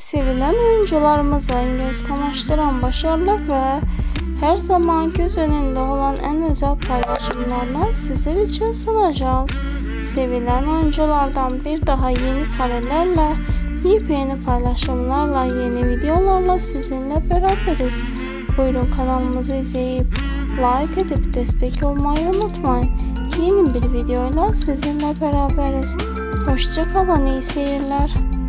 Sevilen oyuncularımızın göz kamaştıran başarılı ve her zaman göz önünde olan en özel paylaşımlarını sizler için sunacağız. Sevilen oyunculardan bir daha yeni karelerle, yepyeni paylaşımlarla, yeni videolarla sizinle beraberiz. Buyurun kanalımızı izleyip like edip destek olmayı unutmayın. Yeni bir videoyla sizinle beraberiz. Hoşçakalın iyi seyirler.